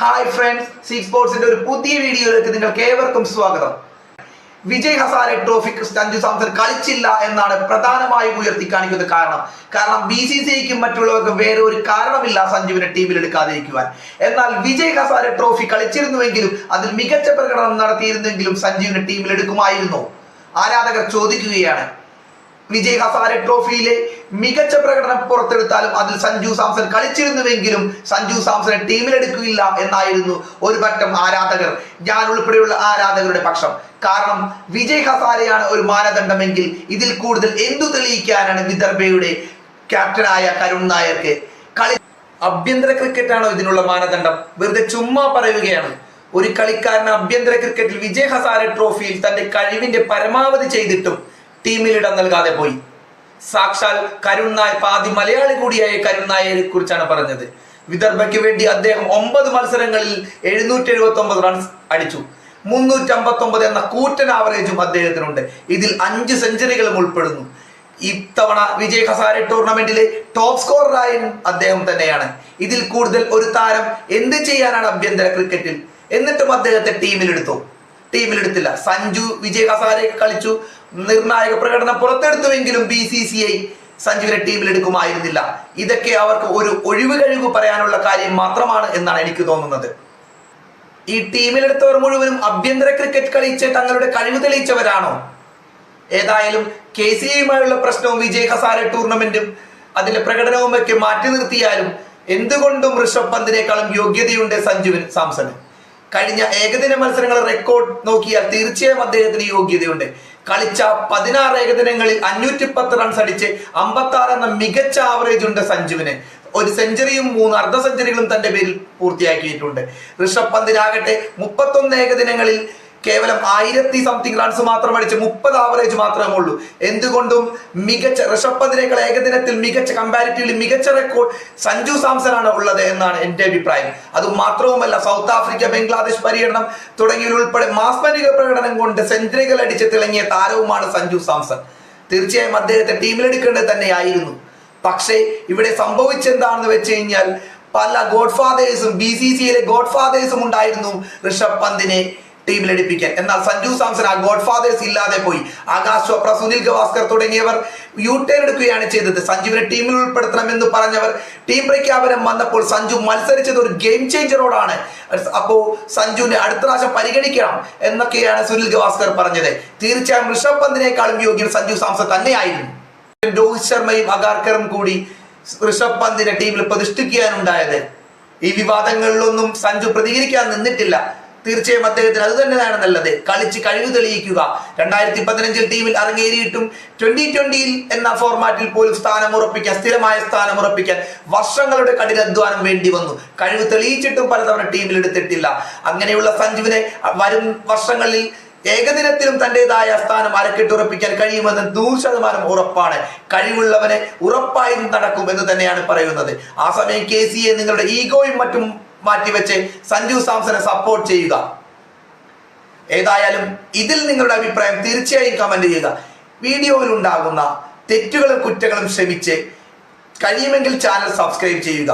Hi friends see സ്പോർട്സിന്റെ ഒരു പുതിയ വീഡിയോയിലേക്ക് നിങ്ങൾക്ക് ഏവർക്കും സ്വാഗതം. വിജയ് ഹസാരെ ട്രോഫി സഞ്ജു സാംസൺ കളിച്ചില്ല എന്നാണ് പ്രധാനമായും ഉയർത്തി കാണിക്കുന്നത് കാരണം. കാരണം ബി സി സി ഐക്കും മറ്റുള്ളവർക്കും വേറെ ഒരു കാരണമില്ല സഞ്ജുവിനെ ടീമിൽ എടുക്കാതിരിക്കുവാൻ. എന്നാൽ വിജയ് ഹസാരെ ട്രോഫി കളിച്ചിരുന്നുവെങ്കിലും അതിൽ മികച്ച പ്രകടനം നടത്തിയിരുന്നെങ്കിലും സഞ്ജുവിനെ ടീമിൽ എടുക്കുമായിരുന്നു. ആരാധകർ ചോദിക്കുകയാണ് വിജയ് ഹസാരെ ട്രോഫിയിലെ മികച്ച പ്രകടനം പുറത്തെടുത്താലും അതിൽ സഞ്ജു സാംസൺ കളിച്ചിരുന്നുവെങ്കിലും സഞ്ജു സാംസനെ ടീമിലെടുക്കില്ല എന്നായിരുന്നു ഒരു പറ്റം ആരാധകർ. ഞാൻ ഉൾപ്പെടെയുള്ള ആരാധകരുടെ പക്ഷം. കാരണം വിജയ് ഹസാരെയാണ് ഒരു മാനദണ്ഡമെങ്കിൽ ഇതിൽ കൂടുതൽ എന്തു തെളിയിക്കാനാണ് വിദർഭയുടെ ക്യാപ്റ്റനായ കരുൺ നായർക്ക്? കളി അഭ്യന്തര ക്രിക്കറ്റാണോ ഇതിനുള്ള മാനദണ്ഡം? വെറുതെ ചുമ്മാ പറയുകയാണ്. ഒരു കളിക്കാരൻ അഭ്യന്തര ക്രിക്കറ്റിൽ വിജയ് ഹസാരെ ട്രോഫിയിൽ തന്റെ കഴിവിന്റെ പരമാവധി ചെയ്തിട്ടും ടീമിൽ ഇടം നൽകാതെ പോയി. സാക്ഷാൽ കരുണായ് പാതി മലയാളി കൂടിയായ കരുണായെ കുറിച്ചാണ് പറഞ്ഞത്. വിദർഭയ്ക്ക് വേണ്ടി അദ്ദേഹം ഒമ്പത് മത്സരങ്ങളിൽ എഴുന്നൂറ്റി എഴുപത്തി ഒമ്പത് റൺസ് അടിച്ചു. മുന്നൂറ്റി അമ്പത്തി ഒമ്പത് എന്ന കൂറ്റൻ ആവറേജും അദ്ദേഹത്തിനുണ്ട്. ഇതിൽ അഞ്ച് സെഞ്ചുറികളും ഉൾപ്പെടുന്നു. ഇത്തവണ വിജയ് ഹസാരെ ടൂർണമെന്റിലെ ടോപ്പ് സ്കോററായും അദ്ദേഹം തന്നെയാണ്. ഇതിൽ കൂടുതൽ ഒരു താരം എന്ത് ചെയ്യാനാണ് അഭ്യന്തര ക്രിക്കറ്റിൽ എന്നിട്ടും അദ്ദേഹത്തെ ടീമിലെടുത്തു ടീമിലെടുത്തില്ല. സഞ്ജു വിജയ് ഹസാരെ കളിച്ചു. നിർണായക പ്രകടനം പുറത്തെടുത്തുവെങ്കിലും ബി സി സി ഐ സഞ്ജുവിനെ ടീമിലെടുക്കുമായിരുന്നില്ല. ഇതൊക്കെ അവർക്ക് ഒരു ഒഴിവ് കഴിവ് പറയാനുള്ള കാര്യം മാത്രമാണ് എന്നാണ് എനിക്ക് തോന്നുന്നത്. ഈ ടീമിലെടുത്തവർ മുഴുവനും അഭ്യന്തര ക്രിക്കറ്റ് കളിച്ച് തങ്ങളുടെ കഴിവ് തെളിയിച്ചവരാണോ? ഏതായാലും കെ സി ഐയുമായുള്ള പ്രശ്നവും വിജയ് ഹസാരെ ടൂർണമെന്റും അതിന്റെ പ്രകടനവും ഒക്കെ മാറ്റി നിർത്തിയാലും എന്തുകൊണ്ടും ഋഷഭ് പന്തിനേക്കാളും യോഗ്യതയുണ്ട് സഞ്ജുവിന് സാംസണ് കഴിഞ്ഞ ഏകദിന മത്സരങ്ങൾ റെക്കോർഡ് നോക്കിയാൽ തീർച്ചയായും അദ്ദേഹത്തിന് യോഗ്യതയുണ്ട്. കളിച്ച പതിനാറ് ഏകദിനങ്ങളിൽ അഞ്ഞൂറ്റി പത്ത് റൺസ് അടിച്ച് അമ്പത്തി എന്ന മികച്ച ആവറേജ് ഉണ്ട് സഞ്ജുവിന്. ഒരു സെഞ്ചുറിയും മൂന്ന് അർദ്ധ സെഞ്ചുറികളും തന്റെ പേരിൽ പൂർത്തിയാക്കിയിട്ടുണ്ട്. ഋഷഭ് പന്തിനാകട്ടെ മുപ്പത്തൊന്ന് ഏകദിനങ്ങളിൽ കേവലം ആയിരത്തി സംതിങ് റൺസ് മാത്രം അടിച്ച് മുപ്പത് ആവറേജ് മാത്രമേ ഉള്ളൂ. എന്തുകൊണ്ടും മികച്ച ഋഷഭ് പന്തിനേക്കാൾ ഏകദിനത്തിൽ മികച്ച കമ്പാരിറ്റീവ്ലി മികച്ച റെക്കോർഡ് സഞ്ജു സാംസൺ ആണ് ഉള്ളത് എന്നാണ് എന്റെ അഭിപ്രായം. അത് മാത്രവുമല്ല സൗത്ത് ആഫ്രിക്ക ബംഗ്ലാദേശ് പര്യടനം തുടങ്ങിയവരുൾപ്പെടെ മാസ്മരിക പ്രകടനം കൊണ്ട് സെഞ്ചുറികൾ അടിച്ച് തിളങ്ങിയ താരവുമാണ് സഞ്ജു സാംസൺ. തീർച്ചയായും അദ്ദേഹത്തെ ടീമിലെടുക്കേണ്ടത് തന്നെയായിരുന്നു. പക്ഷേ ഇവിടെ സംഭവിച്ചെന്താണെന്ന് വെച്ച് കഴിഞ്ഞാൽ പല ഗോഡ്ഫാദേഴ്സും ബി സി സിയിലെ ഗോഡ് ഫാദേഴ്സും ഉണ്ടായിരുന്നു ഋഷഭ് പന്തിനെ. ടീമിലെടുപ്പിക്കാൻ എന്നാൽ സഞ്ജു സാംസൺ ആ ഗോഡ് ഫാദേഴ്സ് ഇല്ലാതെ പോയി. ആകാശ് ചോപ്ര സുനിൽ ഗവാസ്കർ തുടങ്ങിയവർ യു ടേൺ എടുക്കുകയാണ് ചെയ്തത്. സഞ്ജുവിനെ ടീമിൽ ഉൾപ്പെടുത്തണമെന്ന് പറഞ്ഞവർ ടീം പ്രഖ്യാപനം വന്നപ്പോൾ സഞ്ജു മത്സരിച്ചത് ഒരു ഗെയിം ചേഞ്ചറോടാണ് അപ്പോ സഞ്ജുവിനെ അടുത്ത പ്രാവശ്യം പരിഗണിക്കണം എന്നൊക്കെയാണ് സുനിൽ ഗവാസ്കർ പറഞ്ഞത്. തീർച്ചയായും ഋഷഭ് പന്തിനേക്കാളും യോഗ്യൻ സഞ്ജു സാംസൺ തന്നെയായിരുന്നു. രോഹിത് ശർമ്മയും അഗാർക്കറും കൂടി ഋഷഭ് പന്തിനെ ടീമിൽ പ്രതിഷ്ഠിക്കാനുണ്ടായത് ഈ വിവാദങ്ങളിലൊന്നും സഞ്ജു പ്രതികരിക്കാൻ നിന്നിട്ടില്ല. തീർച്ചയായും അദ്ദേഹത്തിന് അത് തന്നെയാണ് നല്ലത്. കളിച്ച് കഴിവ് തെളിയിക്കുക. രണ്ടായിരത്തി പതിനഞ്ചിൽ ടീമിൽ അരങ്ങേറിയിട്ടും ട്വന്റി ട്വന്റിയിൽ എന്ന ഫോർമാറ്റിൽ പോലും സ്ഥാനം ഉറപ്പിക്കാൻ സ്ഥിരമായ സ്ഥാനം ഉറപ്പിക്കാൻ വർഷങ്ങളുടെ കഠിനാധ്വാനം വേണ്ടി വന്നു. കഴിവ് തെളിയിച്ചിട്ടും പലതവണ ടീമിൽ എടുത്തിട്ടില്ല. അങ്ങനെയുള്ള സഞ്ജുവിനെ വരും വർഷങ്ങളിൽ ഏകദിനത്തിലും തന്റേതായ സ്ഥാനം അരക്കെട്ടുറപ്പിക്കാൻ കഴിയുമെന്ന് നൂറ് ശതമാനം ഉറപ്പാണ്. കഴിവുള്ളവനെ ഉറപ്പായും നടക്കും എന്ന് തന്നെയാണ് പറയുന്നത്. ആ സമയം കെ സി എ നിങ്ങളുടെ ഈഗോയും മറ്റും മാറ്റിവെച്ച് സഞ്ജു സാംസനെ സപ്പോർട്ട് ചെയ്യുക. ഏതായാലും ഇതിൽ നിങ്ങളുടെ അഭിപ്രായം തീർച്ചയായും കമന്റ് ചെയ്യുക. വീഡിയോയിൽ ഉണ്ടാകുന്ന തെറ്റുകളും കുറ്റങ്ങളും ശ്രമിച്ച് കഴിയുമെങ്കിൽ ചാനൽ സബ്സ്ക്രൈബ് ചെയ്യുക.